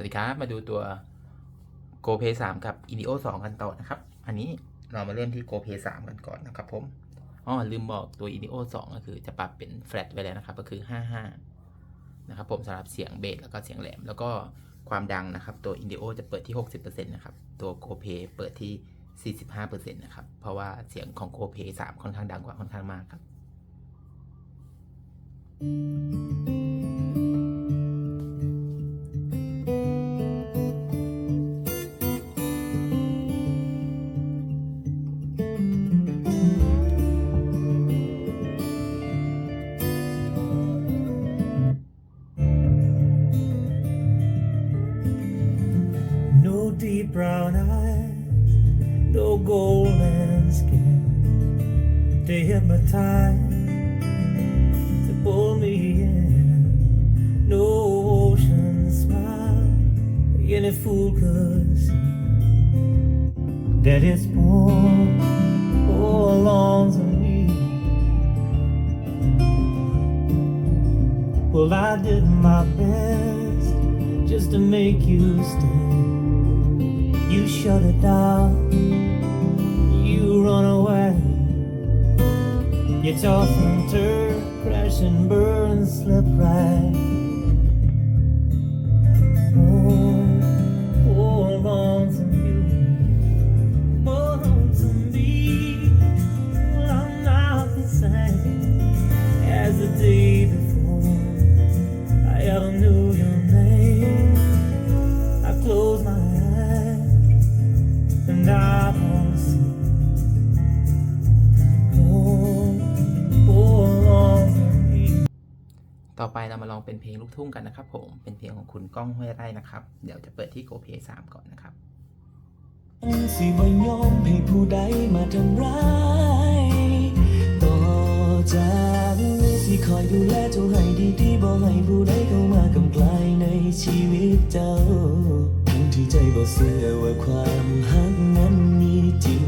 วัสดีครับ มาดูตัว GoPay 3 กับ Indio 2 กันต่อนะครับ อันนี้เรามาเริ่มที่ GoPay 3 กันก่อนนะครับผมอ๋อลืมบอกตัว Indio 2 ก็คือจะปรับเป็น flat ไว้แล้วนะครับ ก็คือ 55 นะครับผมสำหรับเสียงเบสแล้วก็เสียงแหลม แล้วก็ความดังนะครับ ตัว Indio จะเปิดที่ 60%นะครับ ตัว GoPay เปิดที่ 45%นะครับ เพราะว่าเสียงของ GoPay 3 ค่อนข้างดังกว่าค่อนข้างมากครับ brown eyes, no golden skin to hypnotize, to pull me in. No ocean smile, any fool could see that it's born all along to me. Well, I did my best just to make you stay. You shut it down, you run away. You toss and turn, crash and burn, slip right. ไปเรามาลองเป็นเพลงลูกทุ่งกันนะครับ ผมเป็นเพลงของคุณก้องห้วยไร่นะครับ เดี๋ยวจะเปิดที่ GoPay 3ก่อนนะครับสิบ่ยอมให้ผู้ใดมาทำร้ายต่อจากนี้สิคอยดูแลเจ้าให้ดีๆบ่ให้ผู้ใดเข้ามากำกลายในชีวิตเจ้าทั้งที่ใจบ่เชื่อว่าความหักนั้นมีจริง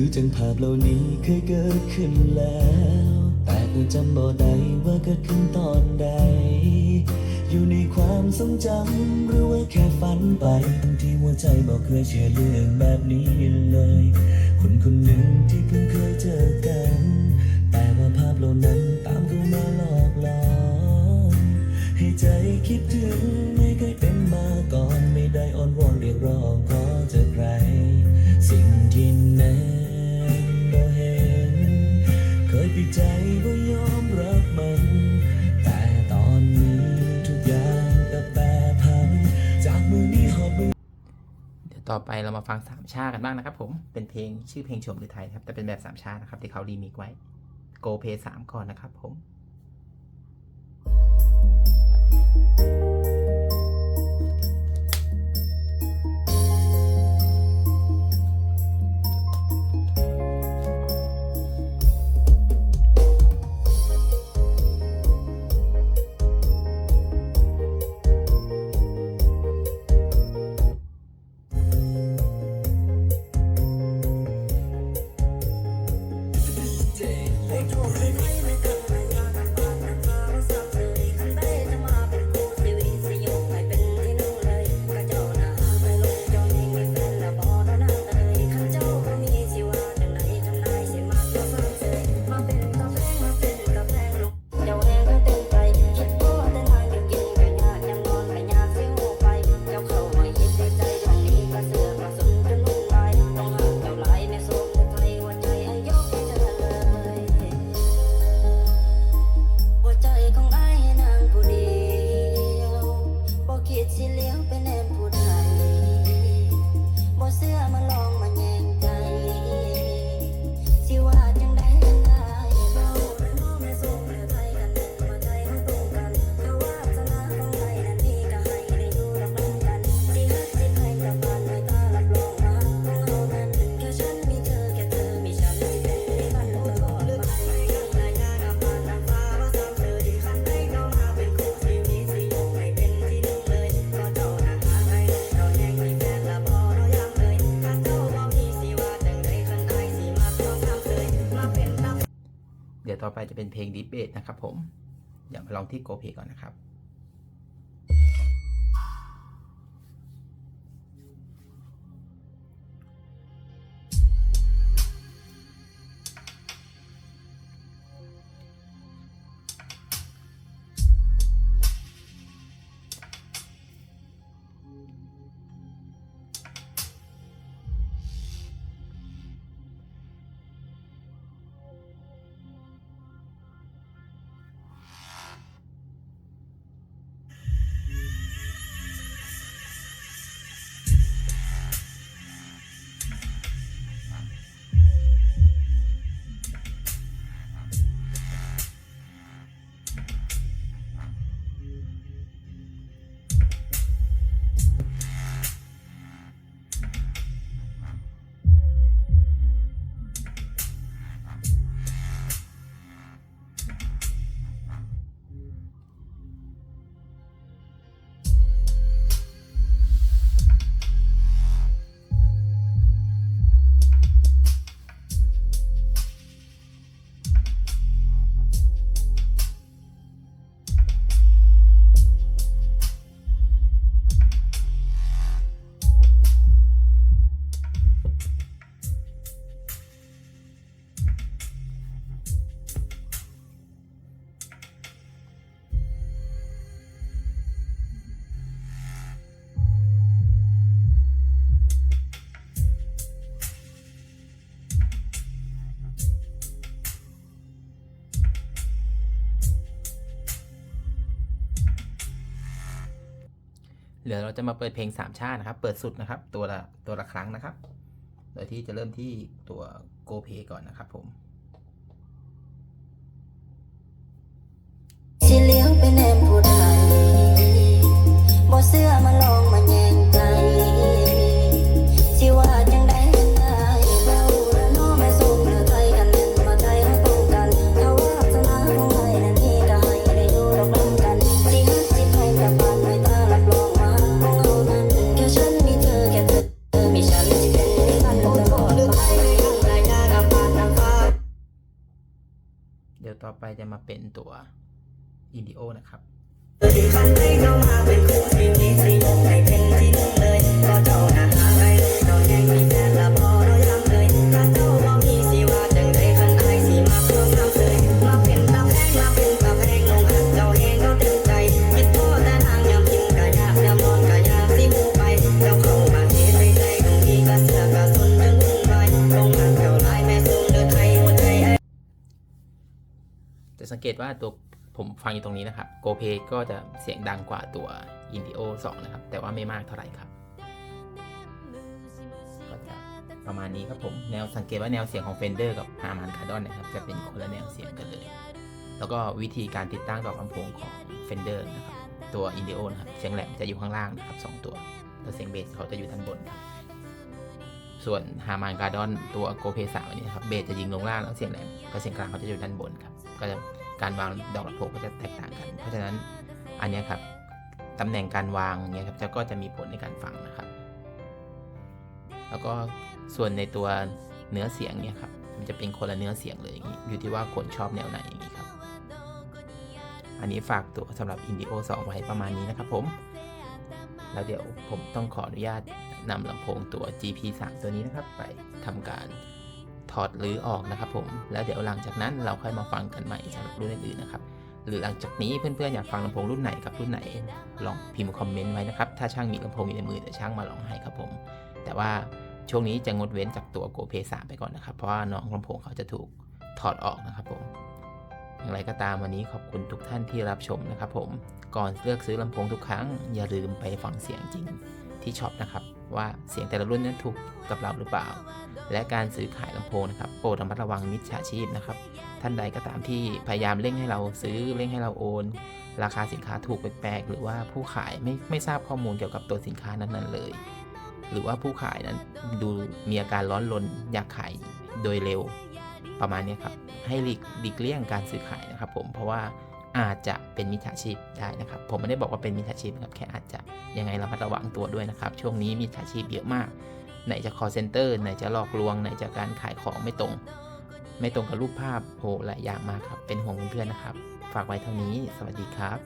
คือจังภาพเหล่านี้เคยเกิดขึ้นแล้ว แต่ก็จำบ่ได้ว่าเกิดขึ้นตอนใด อยู่ในความทรงจำหรือว่าแค่ฝันไปทั้งที่หัวใจบอกเคยเชื่อเรื่องแบบนี้เลย คนคนหนึ่งที่เพิ่งเคยเจอกัน แต่ว่าภาพเหล่านั้นตามเข้ามาหลอกหลอนให้ใจคิดถึง ต่อไปเรามาฟังสามชากันบ้างนะครับผม เป็นเพลงชื่อเพลงชมหรือไทยครับ แต่เป็นแบบสามชานะครับ ที่เขารีมิกไว้ GoPay 3ก่อนนะครับผม่อไปจะเป็นเพลงดิเบตนะครับผม เดี๋ยวมาลองที่โกเพก่อนนะครับ เดี๋ยวเราจะมาเปิดเพลงสามชาตินะครับ เปิดสุดนะครับ ตัวละตัวละครั้งนะครับ โดยที่จะเริ่มที่ตัวโกเพก่อนนะครับผมสิเลี้ยงเป็นแอมผู้ใดบ่เสื้อมาลองมา ดี๋ยวต่อไปจะมาเป็นตัวอินดิโอนะครับ สังเกตว่าตัวผมฟังอยู่ตรงนี้นะครับโกเพก็จะเสียงดังกว่าตัวอินดิโอ2นะครับ แต่ว่าไม่มากเท่าไหร่ครับก็จะประมาณนี้ครับผม แนวสังเกตว่าแนวเสียงของ Fender กับ Harman Kardon นะครับ จะเป็นคนละแนวเสียงกันเลย แล้วก็วิธีการติดตั้งดอกลำโพงของ Fender นะครับ ตัว Indio นะครับ เสียงแหลมจะอยู่ข้างล่างนะครับสองตัว แล้วเสียงเบสเขาจะอยู่ด้านบนครับส่วน Harman Kardon ตัว Go p 3อันนี้นะครับ เบสจะยิงลงล่างแล้วเสียงแหลมกับเสียงกลางเขาจะอยู่ด้านบนครับ ก็จะ การวางดอกลำโพงก็จะแตกต่างกัน เพราะฉะนั้นอันนี้ครับตำแหน่งการวางเนี่ยครับจะก็จะมีผลในการฟังนะครับ แล้วก็ส่วนในตัวเนื้อเสียงเนี่ยครับมันจะเป็นคนละเนื้อเสียงเลยอย่างนี้อยู่ที่ว่าคนชอบแนวไหนอย่างนี้ครับ อันนี้ฝากตัวสำหรับ Indio 2 ไว้ประมาณนี้นะครับผม แล้วเดี๋ยวผมต้องขออนุญาตนำลำโพงตัว GP 3 ตัวนี้นะครับ ไปทำการ ถอดหรือออกนะครับผมแล้วเดี๋ยวหลังจากนั้นเราค่อยมาฟังกันใหม่สำหรับรุ่นอื่นๆนะครับหรือหลังจากนี้เพื่อนๆอยากฟังลำโพงรุ่นไหนกับรุ่นไหน ลองพิมพ์คอมเมนต์ไว้นะครับถ้าช่างมีลำโพงอยู่ในมือเดี๋ยวช่างมาลองให้ครับผม แต่ว่าช่วงนี้จะงดเว้นจากตัว Go p 3ไปก่อนนะครับ เพราะว่าน้องลำโพงเขาจะถูกถอดออกนะครับผม อย่างไรก็ตามวันนี้ขอบคุณทุกท่านที่รับชมนะครับผม ก่อนเลือกซื้อลำโพงทุกครั้ง อย่าลืมไปฟังเสียงจริงที่ช็อปนะครับ ว่าเสียงแต่ละรุ่นนั้นถูกกับเราหรือเปล่า และการซื้อขายลำโพงนะครับโปรดระมัดระวังมิจฉาชีพนะครับ ท่านใดก็ตามที่พยายามเร่งให้เราซื้อเร่งให้เราโอน ราคาสินค้าถูกแปลกๆหรือว่าผู้ขายไม่ไม่ทราบข้อมูลเกี่ยวกับตัวสินค้านั้นๆเลย หรือว่าผู้ขายนั้นดูมีอาการร้อนรนอยากขายโดยเร็วประมาณนี้ครับให้หลีกหลีกเลี่ยงการซื้อขายนะครับผมเพราะว่า อาจจะเป็นมิจฉาชีพได้นะครับ ผมไม่ได้บอกว่าเป็นมิจฉาชีพนะครับแค่อาจจะยังไงระมัดระวังตัวด้วยนะครับ ช่วงนี้มิจฉาชีพเยอะมาก ไหนจะ call center ไหนจะหลอกลวง ไหนจะการขายของไม่ตรง ไม่ตรงกับรูปภาพโหหลายอย่างมากครับ เป็นห่วงเพื่อนๆนะครับ ฝากไว้เท่านี้ สวัสดีครับ